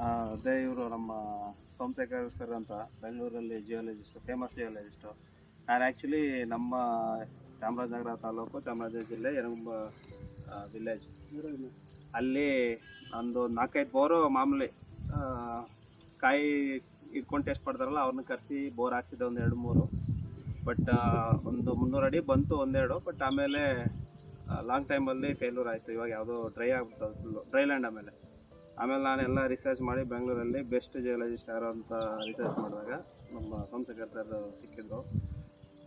ಅದೇ ಇವರು ನಮ್ಮ ಸೋಮಶೇಖರ್ ಸರ್ ಅಂತ, ಬೆಂಗಳೂರಲ್ಲಿ ಜಿಯಾಲಜಿಸ್ಟು ಫೇಮಸ್ ಜಿಯಾಲಜಿಸ್ಟು ನಾನು ಆ್ಯಕ್ಚುಲಿ ನಮ್ಮ ಚಾಮರಾಜನಗರ ತಾಲೂಕು, ಚಾಮರಾಜನಗರ ಜಿಲ್ಲೆ ಯನಗುಂಬ ವಿಲೇಜ್ ಅಲ್ಲಿ ಒಂದು ನಾಲ್ಕೈದು ಬೋರು ಮಾಮೂಲಿ ಕಾಯಿ ಇಟ್ಕೊಂಡು ಟೆಸ್ಟ್ ಮಾಡ್ತಾರಲ್ಲ ಅವ್ರನ್ನ ಕರೆಸಿ ಬೋರ್ ಹಾಕ್ಸಿದ್ದೆ ಒಂದು ಎರಡು ಮೂರು. ಬಟ್ ಒಂದು ಮುನ್ನೂರು ಅಡಿ ಬಂತು ಒಂದೆರಡು ಬಟ್ ಆಮೇಲೆ ಲಾಂಗ್ ಟೈಮಲ್ಲಿ ಫೇಲ್ಯೂರ್ ಆಯಿತು. ಇವಾಗ ಯಾವುದೋ ಡ್ರೈ ಆಗ್ಬಿಡ್ತು ಫುಲ್ಲು ಡ್ರೈ ಲ್ಯಾಂಡ್ ಆಮೇಲೆ. ಆಮೇಲೆ ನಾನೆಲ್ಲ ರಿಸರ್ಚ್ ಮಾಡಿ ಬೆಂಗಳೂರಲ್ಲಿ ಬೆಸ್ಟ್ ಜಿಯಾಲಜಿಸ್ಟ್ ಯಾರು ಅಂತ ರಿಸರ್ಚ್ ಮಾಡಿದಾಗ ನಮ್ಮ ಸರ್ ಸಿಕ್ಕಿದ್ರು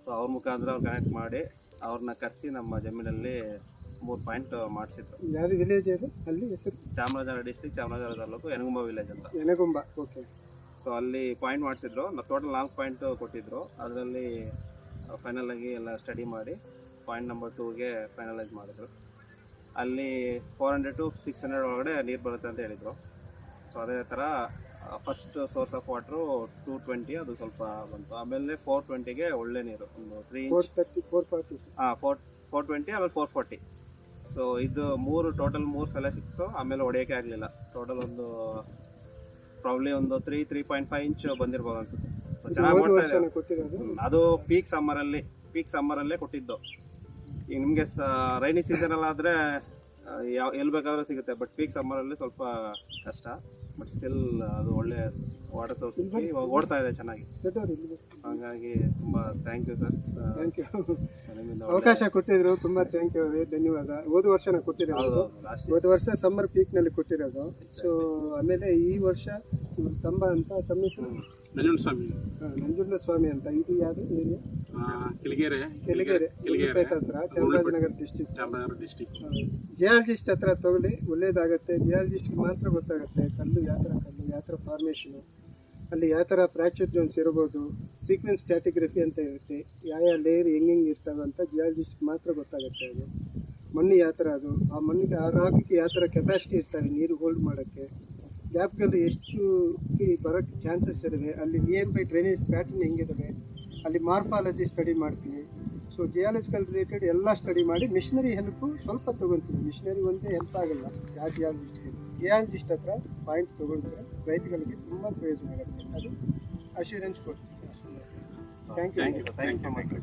ಸೊ ಅವ್ರ ಮುಖಾಂತರ ಅವ್ರು ಕನೆಕ್ಟ್ ಮಾಡಿ ಅವ್ರನ್ನ ಕರೆಸಿ ನಮ್ಮ ಜಮೀನಲ್ಲಿ ಮೂರು ಪಾಯಿಂಟ್ ಮಾಡಿಸಿದ್ರು. ಯಾವುದು ವಿಲೇಜ್ ಅದು? ಅಲ್ಲಿ ಹೆಸರು? ಚಾಮರಾಜನಗರ ಡಿಸ್ಟಿಕ್ ಚಾಮರಾಜನಗರ ತಾಲೂಕು ಯನಗುಂಬ ವಿಲೇಜ್ ಅಂತ. ಎನಗುಂಬ ಓಕೆ ಸೊ ಅಲ್ಲಿ ಪಾಯಿಂಟ್ ಮಾಡಿಸಿದ್ರು. ಟೋಟಲ್ ನಾಲ್ಕು ಪಾಯಿಂಟ್ ಕೊಟ್ಟಿದ್ರು. ಅದರಲ್ಲಿ ಫೈನಲ್ ಆಗಿ ಎಲ್ಲ ಸ್ಟಡಿ ಮಾಡಿ ಪಾಯಿಂಟ್ ನಂಬರ್ ಟೂಗೆ ಫೈನಲೈಸ್ ಮಾಡಿದ್ರು. ಅಲ್ಲಿ four hundred to six hundred ಒಳಗಡೆ ನೀರು ಬರುತ್ತೆ ಅಂತ ಹೇಳಿದರು. ಸೊ ಅದೇ ಥರ first source of water two twenty ಅದು ಸ್ವಲ್ಪ ಬಂತು. ಆಮೇಲೆ ಫೋರ್ ಟ್ವೆಂಟಿಗೆ ಒಳ್ಳೆ ನೀರು ಒಂದು three four inch thirty four forty ಹಾಂ ಫೋರ್ ಫೋರ್ ಟ್ವೆಂಟಿ ಆಮೇಲೆ ಫೋರ್ ಫಾರ್ಟಿ ಸೊ ಇದು ಮೂರು ಟೋಟಲ್ ಮೂರು ಸಲ ಸಿಕ್ತು. ಆಮೇಲೆ ಹೊಡೆಯೋಕ್ಕೆ ಆಗಲಿಲ್ಲ. ಟೋಟಲ್ ಒಂದು ಪ್ರಾಬ್ಲಿ ಒಂದು three three point five inch ಬಂದಿರ್ಬೋದು ಅನ್ಸುತ್ತೆ. ಸೊ ಚೆನ್ನಾಗಿ ಅದು ಪೀಕ್ ಸಮ್ಮರಲ್ಲಿ ಪೀಕ್ ಸಮ್ಮರಲ್ಲೇ ಕೊಟ್ಟಿದ್ದು. ಈಗ ನಿಮಗೆ ರೈನಿ ಸೀಸನಲ್ಲಾದರೆ ಯಾವ ಎಲ್ಲಿ ಬೇಕಾದರೂ ಸಿಗುತ್ತೆ ಬಟ್ ಪೀಕ್ ಸಮ್ಮರಲ್ಲಿ ಸ್ವಲ್ಪ ಕಷ್ಟ ಬಟ್ ಸ್ಟಿಲ್ ಅದು ಒಳ್ಳೆ ವಾಟರ್ ಸೋರ್ಸ್ ಇವಾಗ ಓಡ್ತಾ ಇದೆ ಚೆನ್ನಾಗಿ. ಹಂಗಾಗಿ ತುಂಬ thank you sir thank you ಅವಕಾಶ ಕೊಟ್ಟಿದ್ರು ತುಂಬ ಥ್ಯಾಂಕ್ ಯು ಧನ್ಯವಾದ. ಹೋದ ವರ್ಷನೇ ಕೊಟ್ಟಿರೋದು ಹೋದ ವರ್ಷ ಸಮ್ಮರ್ ಪೀಕ್ನಲ್ಲಿ ಕೊಟ್ಟಿರೋದು. ಸೊ ಆಮೇಲೆ ಈ ವರ್ಷ ತಂಬ ಅಂತ ತಮ್ಮ ನಂಜುಂಡ ಸ್ವಾಮಿ ನಂಜುಂಡ ಸ್ವಾಮಿ ಅಂತ. ಇದು ಯಾವುದು ಏರಿಯಾ ಕಿಲಿಗೆರೆ ಹತ್ರ Chamarajanagar district Chamarajanagar district geologist ಹತ್ರ ತಗೊಳ್ಳಿ ಒಳ್ಳೇದಾಗತ್ತೆ. ಜಿಯಾಲಜಿಸ್ಟ್ಗೆ ಮಾತ್ರ ಗೊತ್ತಾಗುತ್ತೆ ಕಲ್ಲು ಯಾವ ಥರ ಕಲ್ಲು ಯಾವ ಥರ ಫಾರ್ಮೇಷನು ಅಲ್ಲಿ ಯಾವ ಥರ ಫ್ರ್ಯಾಕ್ಚರ್ ಜೋನ್ಸ್ ಇರ್ಬೋದು ಸೀಕ್ವೆನ್ಸ್ ಸ್ಟ್ಯಾಟಿಗ್ರಫಿ ಅಂತ ಇರುತ್ತೆ. ಯಾವ ಯಾವ ಲೇಯರ್ ಹೆಂಗೆ ಹೆಂಗೆ ಇರ್ತವೆ ಅಂತ ಜಿಯಾಲಜಿಸ್ಟ್ಗೆ ಮಾತ್ರ ಗೊತ್ತಾಗುತ್ತೆ ಅದು. ಮಣ್ಣು ಯಾವ ಥರ ಅದು? ಆ ಮಣ್ಣಿಗೆ ಆ ರಾಗಕ್ಕೆ ಯಾವ ಥರ ಕೆಪಾಸಿಟಿ ಇರ್ತವೆ ನೀರು ಹೋಲ್ಡ್ ಮಾಡೋಕ್ಕೆ? ಗ್ಯಾಪ್ಗಳು ಎಷ್ಟು ಬರೋಕ್ಕೆ ಚಾನ್ಸಸ್ ಇದ್ದಾವೆ ಅಲ್ಲಿ ನಿಯರ್ ಬೈ ಡ್ರೈನೇಜ್ ಪ್ಯಾಟರ್ನ್ ಹೆಂಗಿದಾವೆ? ಅಲ್ಲಿ ಮಾರ್ಫಾಲಜಿ ಸ್ಟಡಿ ಮಾಡ್ತೀನಿ ಸೊ ಜಿಯಾಲಜಿಕಲ್ ರಿಲೇಟೆಡ್ ಎಲ್ಲ ಸ್ಟಡಿ ಮಾಡಿ ಮಿಷನರಿ ಹೆಲ್ಪು ಸ್ವಲ್ಪ ತೊಗೊಳ್ತೀವಿ. ಮಿಷನರಿ ಒಂದೇ ಹೆಲ್ಪ್ ಆಗಲ್ಲ. ಯಾವ ಜಿಯಾಲಜಿಸ್ಟ್ಗೆ ಜಿಯಾಲಜಿಸ್ಟ್ ಹತ್ರ ಪಾಯಿಂಟ್ ತೊಗೊಂಡ್ರೆ ರೈತಗಳಿಗೆ ತುಂಬ ಪ್ರಯೋಜನ ಆಗುತ್ತೆ. ಅದು ಅಶ್ಯೂರೆನ್ಸ್ ಕೊಡ್ತೀನಿ thank you thank you thank you so much